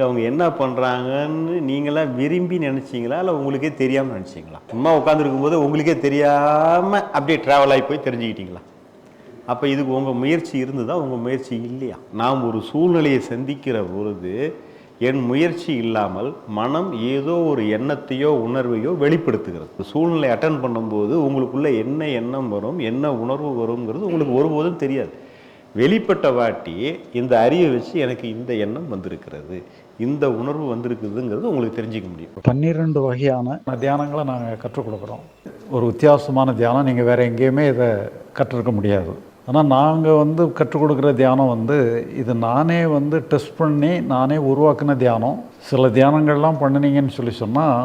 அங்கே அவங்க என்ன பண்ணுறாங்கன்னு நீங்களாம் விரும்பி நினச்சிங்களா? இல்லை உங்களுக்கே தெரியாமல் நினச்சிங்களா? சும்மா உட்காந்துருக்கும் போது உங்களுக்கே தெரியாமல் அப்படியே ட்ராவல் ஆகி போய் தெரிஞ்சுக்கிட்டீங்களா? அப்போ இதுக்கு உங்கள் முயற்சி இருந்ததா? உங்கள் முயற்சி இல்லையா? நாம் ஒரு சூழ்நிலையை சந்திக்கிற பொழுது என் முயற்சி இல்லாமல் மனம் ஏதோ ஒரு எண்ணத்தையோ உணர்வையோ வெளிப்படுத்துகிறது. சூழ்நிலை அட்டன் பண்ணும்போது உங்களுக்குள்ளே என்ன எண்ணம் வரும் என்ன உணர்வு வருங்கிறது உங்களுக்கு ஒருபோதும் தெரியாது. வெளிப்பட்ட வாட்டி இந்த அறிவை வச்சு எனக்கு இந்த எண்ணம் வந்திருக்கிறது இந்த உணர்வு வந்திருக்குதுங்கிறது உங்களுக்கு தெரிஞ்சுக்க முடியும். பன்னிரெண்டு வகையான தியானங்களை நாங்கள் கற்றுக் கொடுக்குறோம். ஒரு வித்தியாசமான தியானம் நீங்கள் வேறு எங்கேயுமே இதை கற்றுருக்க முடியாது. ஆனால் நாங்கள் வந்து கற்றுக் கொடுக்குற தியானம் வந்து இது நானே வந்து டெஸ்ட் பண்ணி நானே உருவாக்கின தியானம். சில தியானங்கள்லாம் பண்ணினீங்கன்னு சொல்லி சொன்னால்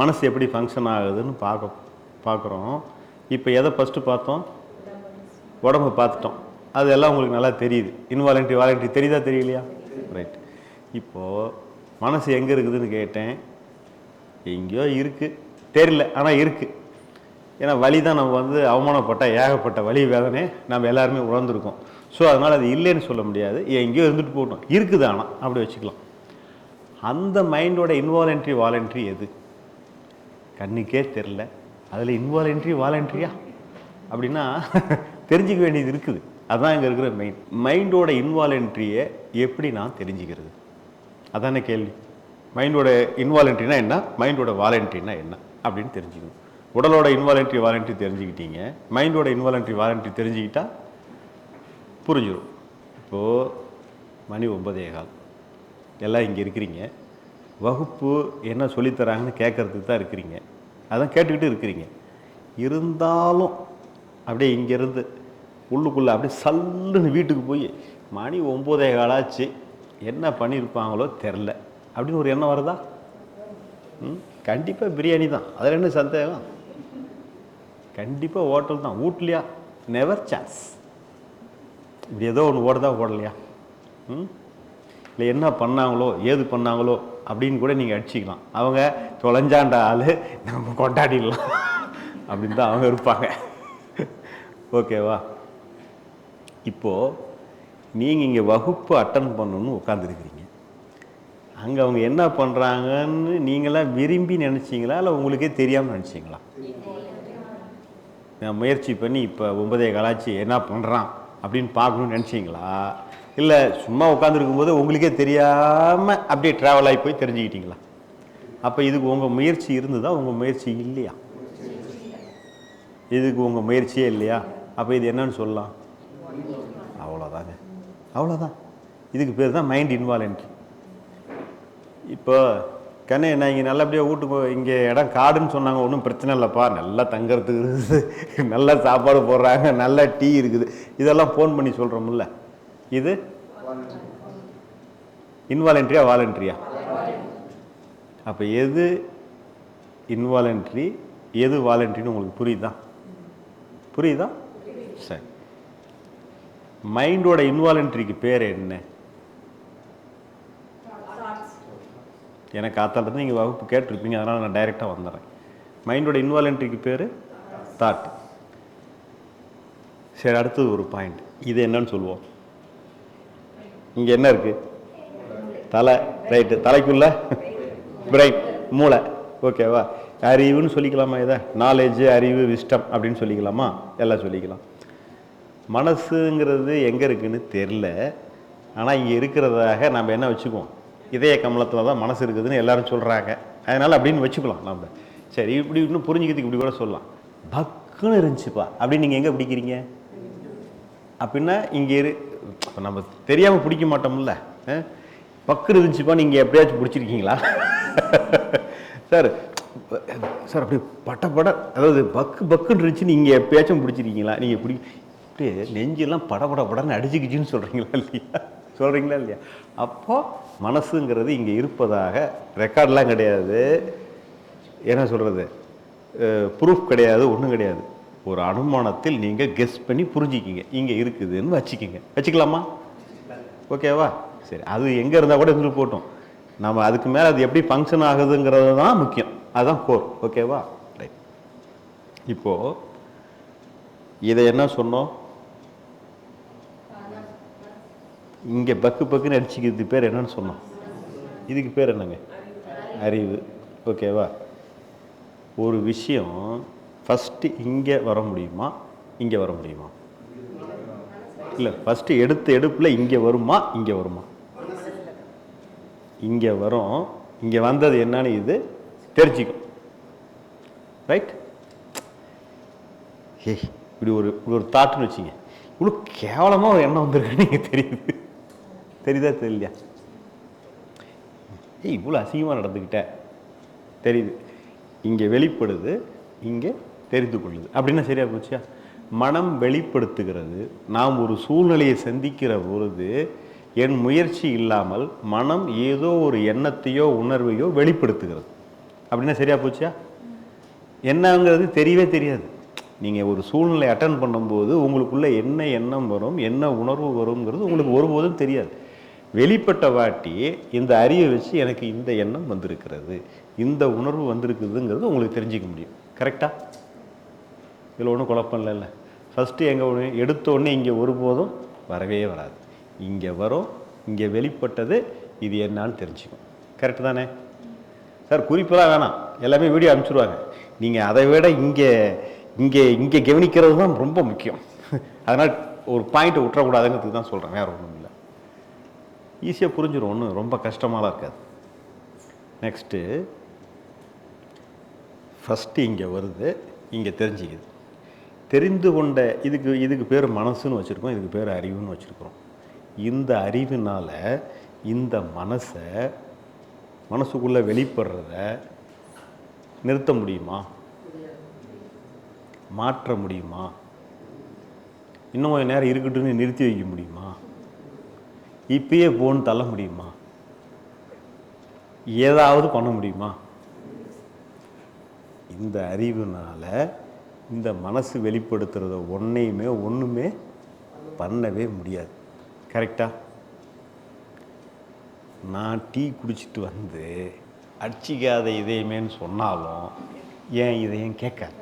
மனசு எப்படி ஃபங்க்ஷன் ஆகுதுன்னு பார்க்க பார்க்குறோம். இப்போ எதை ஃபஸ்ட்டு பார்த்தோம்? உடம்பு பார்த்துட்டோம். அது எல்லாம் உங்களுக்கு நல்லா தெரியுது. இன்வாலண்ட்ரி வாலண்ட்ரி தெரியுதா தெரியலையா? ரைட் இப்போது மனசு எங்கே இருக்குதுன்னு கேட்டேன். எங்கேயோ இருக்குது தெரியல ஆனால் இருக்குது ஏன்னா வலி தான் நம்ம வந்து அவமானப்பட்ட ஏகப்பட்ட வழி வேதனை நம்ம எல்லாருமே உணர்ந்துருக்கோம். ஸோ அதனால் அது இல்லைன்னு சொல்ல முடியாது. எங்கேயோ இருந்துட்டு போகட்டும். இருக்குது ஆனால் அப்படி வச்சுக்கலாம். அந்த மைண்டோட இன்வாலண்ட்ரி வாலண்ட்ரி எது? கண்ணுக்கே தெரில. அதில் இன்வாலண்ட்ரி வாலண்ட்ரியா அப்படின்னா தெரிஞ்சுக்க வேண்டியது இருக்குது. அதுதான் இங்கே இருக்கிற மைண்ட் மைண்டோட இன்வாலண்ட்ரியை எப்படி நான் தெரிஞ்சுக்கிறது? அதான கேள்வி. மைண்டோட இன்வாலண்ட்ரினா என்ன? மைண்டோட வாலண்ட்ரினா என்ன? அப்படின்னு தெரிஞ்சுக்கணும். உடலோட இன்வாலண்ட்ரி வாலண்ட்ரி தெரிஞ்சுக்கிட்டீங்க. மைண்டோட இன்வாலண்ட்ரி வாலண்ட்ரி தெரிஞ்சுக்கிட்டா புரிஞ்சிடும் இப்போது மணி ஒன்பதே கால். எல்லாம் இங்கே இருக்கிறீங்க. வகுப்பு என்ன சொல்லித்தராங்கன்னு கேட்குறதுக்கு தான் இருக்கிறீங்க. அதான் கேட்டுக்கிட்டு இருக்கிறீங்க. இருந்தாலும் அப்படியே இங்கேருந்து உள்ளுக்குள்ளே அப்படியே சல்லுன்னு வீட்டுக்கு போய் மணி ஒம்போதே காலாச்சு என்ன பண்ணியிருப்பாங்களோ தெரில. அப்படின்னு ஒரு எண்ணம் வருதா? ம் கண்டிப்பாக பிரியாணி தான். அதில் என்ன சந்தேகம்? கண்டிப்பாக ஹோட்டல் தான். வீட்லையா நெவர் சான்ஸ் இப்படி ஏதோ ஒன்று ஓடுதா ஓடலையா ம்? இல்லை என்ன பண்ணாங்களோ ஏது பண்ணாங்களோ அப்படின்னு கூட நீங்கள் அடிச்சிக்கலாம். அவங்க தொலைஞ்சாண்ட ஆள் நம்ம கொண்டாடிடலாம். அப்படின்னு தான் அவங்க இருப்பாங்க. ஓகேவா? இப்போது நீங்கள் இங்கே வகுப்பு அட்டன் பண்ணணும்னு உட்காந்துருக்கிறீங்க அங்கே அவங்க என்ன பண்ணுறாங்கன்னு நீங்களாம் விரும்பி நினச்சிங்களா? இல்லை உங்களுக்கே தெரியாமல் நினச்சிங்களா? நான் முயற்சி பண்ணி இப்போ ஒன்பதே கலாச்சி என்ன பண்ணுறான் அப்படின்னு பார்க்கணும்னு நினச்சிங்களா? இல்லை சும்மா உட்காந்துருக்கும் போது உங்களுக்கே தெரியாமல் அப்படியே ட்ராவல் ஆகி போய் தெரிஞ்சுக்கிட்டீங்களா? அப்போ இதுக்கு உங்கள் முயற்சி இருந்ததா உங்கள் முயற்சி இல்லையா? இதுக்கு உங்கள் முயற்சியே இல்லையா? அப்போ இது என்னன்னு சொல்லலாம். அவ்வளோதாங்க அவ்வளோதான் இதுக்கு பேர் தான் மைண்ட் இன்வாலன்ட்ரி இப்போ கண்ணே நான் இங்கே நல்லபடியாக வீட்டுக்கு இங்கே இடம் காடுன்னு சொன்னாங்க ஒன்றும் பிரச்சனை இல்லைப்பா. நல்லா தங்கறதுக்கு இருக்குது. சாப்பாடு போடுறாங்க நல்ல டீ இருக்குது. இதெல்லாம் ஃபோன் பண்ணி சொல்கிறோம்ல இது? இன்வாலண்ட்ரியா வாலண்ட்ரியா அப்போ எது இன்வாலண்ட்ரி எது வாலண்ட்ரின்னு உங்களுக்கு புரியுதா? புரியுதா? சரி. மைண்டோட இன்வாலண்ட்ரிக்கு பேர் என்ன? எனக்கு காத்தாலேருந்து நீங்கள் வகுப்பு கேட்டிருப்பீங்க அதனால் நான் டைரெக்டாக வந்துடுறேன். மைண்டோட இன்வாலண்ட்ரிக்கு பேர் தாட் சரி அடுத்தது ஒரு பாயிண்ட் இது என்னன்னு சொல்லுவோம். இங்கே என்ன இருக்குது தலை ரைட்டு தலைக்குள்ள? பிரைன் மூளை. ஓகேவா அறிவுன்னு சொல்லிக்கலாமா இதை? நாலேஜ் அறிவு விஷ்டம் அப்படின்னு சொல்லிக்கலாமா? எல்லாம் சொல்லிக்கலாம். மனசுங்கிறது எங்கே இருக்குன்னு தெரில ஆனால் இங்கே இருக்கிறதாக நம்ம என்ன வச்சுக்குவோம்? இதய கமலத்தில் தான் மனசு இருக்குதுன்னு எல்லாரும் சொல்கிறாங்க அதனால் அப்படின்னு வச்சுக்கலாம் நம்ம சரி இப்படி இன்னும் புரிஞ்சுக்கிறதுக்கு இப்படி கூட சொல்லலாம். பக்குன்னு இருந்துச்சுப்பா. அப்படின்னு நீங்கள் எங்கே பிடிக்கிறீங்க? அப்படின்னா இங்கே இரு. இப்போ நம்ம தெரியாமல் பிடிக்க மாட்டோம்ல பக்கு பக்குன்னு இருந்துச்சுப்பா நீங்கள் எப்படியாச்சும் பிடிச்சிருக்கீங்களா? சார் சார் அப்படி பட்ட பட அதாவது பக்கு பக்குன்னு இருந்துச்சு நீங்கள் எப்பயாச்சும் பிடிச்சிருக்கீங்களா? நீங்கள் பிடி அப்படியே நெஞ்செல்லாம் பட பட படன்னு அடிச்சுக்கிச்சின்னு சொல்கிறீங்களா இல்லையா? சொல்கிறீங்களா இல்லையா? அப்போது மனசுங்கிறது இங்கே இருப்பதாக ரெக்கார்ட்லாம் கிடையாது. என்ன சொல்கிறது ப்ரூஃப் கிடையாது ஒன்றும் கிடையாது. ஒரு அனுமானத்தில் நீங்கள் கெஸ் பண்ணி புரிஞ்சிக்கிங்க. இங்கே இருக்குதுன்னு வச்சுக்கிங்க. வச்சுக்கலாமா? ஓகேவா? சரி அது எங்கே இருந்தால் கூட இருந்துட்டு போட்டோம். நம்ம அதுக்கு மேலே அது எப்படி ஃபங்க்ஷன் ஆகுதுங்கிறது தான் முக்கியம். அதுதான் கோர் ஓகேவா? ரைட் இப்போது இதை என்ன சொன்னோம்? இங்கே பக்கு பக்குன்னு அடிச்சுக்கிறது பேர் என்னன்னு சொன்னோம். இதுக்கு பேர் என்னங்க? அறிவு. ஓகேவா? ஒரு விஷயம் ஃபஸ்ட்டு இங்கே வர முடியுமா? இங்கே வர முடியுமா? இல்லை ஃபஸ்ட்டு எடுத்த எடுப்பில் இங்கே வருமா? இங்கே வருமா? இங்கே வரும். இங்கே வந்தது என்னன்னு இது தெரிஞ்சுக்கும். ரைட் ஏய் இப்படி ஒரு இப்படி ஒரு தாட்டுன்னு வச்சிங்க. இவ்வளோ கேவலமாக ஒரு எண்ணம் வந்திருக்குன்னு நீங்கள் தெரியுது. தெரியுதா தெரியலையா? ஏய் இவ்வளோ அசிங்கமாக நடந்துக்கிட்டேன் தெரியுது. இங்கே வெளிப்படுது. இங்கே தெரிந்து கொள்ளுது. அப்படின்னா சரியா போச்சியா? மனம் வெளிப்படுத்துகிறது. நாம் ஒரு சூழ்நிலையை சந்திக்கிற பொழுது என் முயற்சி இல்லாமல் மனம் ஏதோ ஒரு எண்ணத்தையோ உணர்வையோ வெளிப்படுத்துகிறது. அப்படின்னா சரியா போச்சியா? என்னங்கிறது தெரியவே தெரியாது. நீங்கள் ஒரு சூழ்நிலை அட்டன் பண்ணும்போது உங்களுக்குள்ளே என்ன எண்ணம் வரும் என்ன உணர்வு வருங்கிறது உங்களுக்கு ஒருபோதும் தெரியாது. வெளிப்பட்ட வாட்டி இந்த அறிவை வச்சு எனக்கு இந்த எண்ணம் வந்திருக்கிறது. இந்த உணர்வு வந்திருக்குதுங்கிறது உங்களுக்கு தெரிஞ்சிக்க முடியும். கரெக்டாக இதில் ஒன்றும் குழப்பம் இல்லைல்ல ஃபஸ்ட்டு எங்கே ஒன்று எடுத்தோடனே இங்கே ஒருபோதும் வரவே வராது. இங்கே வரும் இங்கே வெளிப்பட்டது இது என்னான்னு தெரிஞ்சுக்கும். கரெக்டு தானே? சார் குறிப்பெல்லாம் வேணாம். எல்லாமே வீடியோ அனுப்பிச்சிடுவாங்க நீங்கள் அதை விட இங்கே இங்கே இங்கே கவனிக்கிறது தான் ரொம்ப முக்கியம். அதனால் ஒரு பாயிண்ட்டை விட்டுறக்கூடாதுங்கிறதுக்கு தான் சொல்கிறேன் வேறு ஒன்றும் இல்லை. ஈஸியாக புரிஞ்சிடும் ஒன்றும் ரொம்ப கஷ்டமாலாம் இருக்காது. நெக்ஸ்ட்டு ஃபஸ்ட்டு இங்கே வருது இங்கே தெரிஞ்சுக்குது. தெரிந்து கொண்ட இதுக்கு இதுக்கு பேர் மனசுன்னு வச்சுருக்கோம் இதுக்கு பேர் அறிவுன்னு வச்சுருக்குறோம். இந்த அறிவினால் இந்த மனசை மனசுக்குள்ளே வெளிப்படுறத நிறுத்த முடியுமா? மாற்ற முடியுமா? இன்னும் கொஞ்சம் நேரம் இருக்கட்டும்னு நிறுத்தி வைக்க முடியுமா? இப்பயே போன்னு தள்ள முடியுமா? ஏதாவது பண்ண முடியுமா? இந்த அறிவுனால இந்த மனசு வெளிப்படுத்துகிறத ஒன்றையுமே ஒன்றுமே பண்ணவே முடியாது. கரெக்டாக நான் டீ குடிச்சிட்டு வந்து அடிச்சிக்காத இதயமேன்னு சொன்னாலும் ஏன் இதயம் கேட்காது?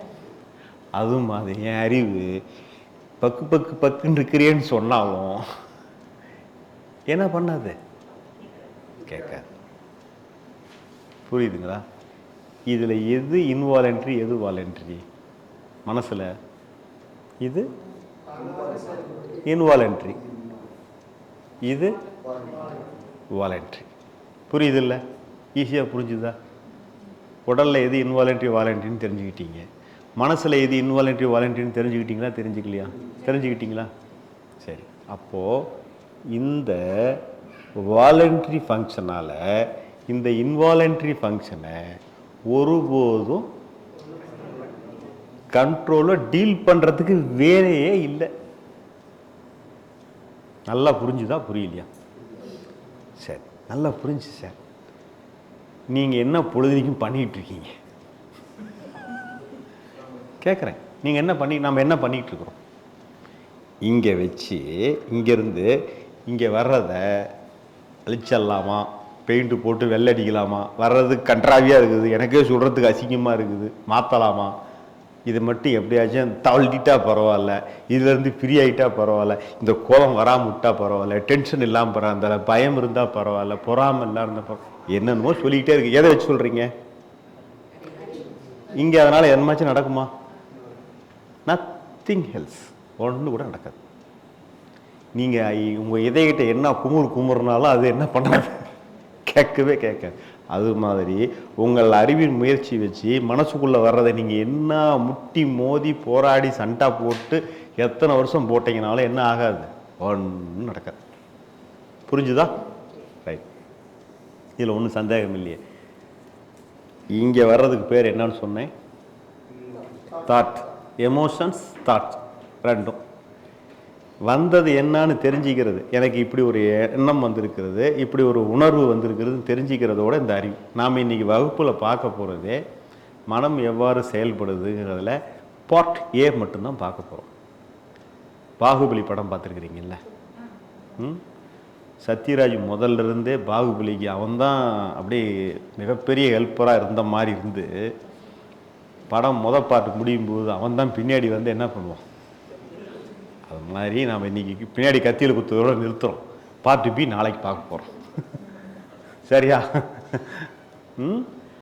அது மாதிரி என் அறிவு பக்கு பக்கு பக்குன்னு இருக்கிறேன்னு சொன்னாலும் என்ன பண்ணாது? கேட்காது. புரியுதுங்களா? இதில் எது இன்வாலண்ட்ரி எது வாலண்ட்ரி மனசில். இது இன்வாலண்ட்ரி இது வாலண்ட்ரி புரியுதில்ல? ஈஸியாக புரிஞ்சுதா? உடலில் எது இன்வாலண்ட்ரி வாலண்ட்ரின்னு தெரிஞ்சுக்கிட்டீங்க. மனசில் எது இன்வாலண்ட்ரி வாலண்ட்ரின்னு தெரிஞ்சுக்கிட்டீங்களா? தெரிஞ்சுக்கலையா? தெரிஞ்சுக்கிட்டீங்களா? சரி. அப்போது இந்த வாலண்ட்ரி ஃபங்க்ஷனால் இந்த இன்வாலண்ட்ரி ஃபங்க்ஷனை ஒருபோதும் கண்ட்ரோலை டீல் பண்ணுறதுக்கு வேறையே இல்லை. நல்லா புரிஞ்சுதா? புரியலையா? சரி நல்லா புரிஞ்சு சார். நீங்கள் என்ன பொழுதுக்கும் பண்ணிகிட்டு இருக்கீங்க கேட்குறேன் நீங்கள் என்ன பண்ணி நம்ம என்ன பண்ணிகிட்டு இருக்கிறோம் இங்கே வச்சு இங்கேருந்து இங்கே வர்றத அழிச்சிடலாமா? பெயிண்ட்டு போட்டு வெள்ளை அடிக்கலாமா? வர்றது கன்றாவியாக இருக்குது. எனக்கே சொல்கிறதுக்கு அசிங்கமாக இருக்குது. மாற்றலாமா இது மட்டும் எப்படியாச்சும் தவழ்த்திட்டா பரவாயில்ல இதுலேருந்து ஃப்ரீ ஆகிட்டா பரவாயில்ல இந்த கோபம் வராமல் விட்டா பரவாயில்ல டென்ஷன் இல்லாமல் பரவாயில்ல பயம் இருந்தால் பரவாயில்ல பொறாமல் இல்லாமல் இருந்தால் பரவாயில்ல என்னென்னமோ சொல்லிக்கிட்டே இருக்கு. எதை வச்சு சொல்கிறீங்க இங்கே அதனால் என்னமாச்சும் நடக்குமா? நத்திங் ஹெல்ஸ் ஒன்று கூட நடக்காது. நீங்கள் உங்கள் இதயகிட்ட என்ன குமுறு குமுறுனாலும் அது என்ன பண்ணாது கேட்கவே கேட்காது. அது மாதிரி உங்கள் அறிவின் முயற்சி வச்சு மனசுக்குள்ளே வர்றதை நீங்கள் என்ன முட்டி மோதி போராடி சண்டா போட்டு எத்தனை வருஷம் போட்டீங்கனாலும் என்ன ஆகாது? ஒன்றும் நடக்காது. புரிஞ்சுதா? ரைட் இதில் ஒன்றும் சந்தேகம் இல்லையே. இங்கே வர்றதுக்கு பேர் என்னன்னு சொன்னேன்? தாட் எமோஷன்ஸ் தாட் ரெண்டும். வந்தது என்னன்னு தெரிஞ்சுக்கிறது. எனக்கு இப்படி ஒரு எண்ணம் வந்திருக்கிறது இப்படி ஒரு உணர்வு வந்திருக்கிறது தெரிஞ்சுக்கிறதோட இந்த அறிவு. நாம் இன்னைக்கு வகுப்பில் பார்க்க போகிறதே மனம் எவ்வாறு செயல்படுதுங்கிறதுல பார்ட் ஏ மட்டும்தான் பார்க்க போகிறோம் பாகுபலி படம் பார்த்துருக்குறீங்கல்ல? ம்? சத்யராஜ் முதல்ல இருந்தே பாகுபலிக்கு அவன்தான் அப்படியே மிகப்பெரிய ஹெல்ப்பராக இருந்த மாதிரி இருந்து படம் முத பாட்டு முடியும் போது அவன் தான் பின்னாடி வந்து என்ன பண்ணுவான்? அது மாதிரி நாம் இன்னைக்கு பின்னாடி கத்தியில் குத்துவதோட நிறுத்துகிறோம் பார்ட்டு பி நாளைக்கு பார்க்க போகிறோம் சரியா? ம்?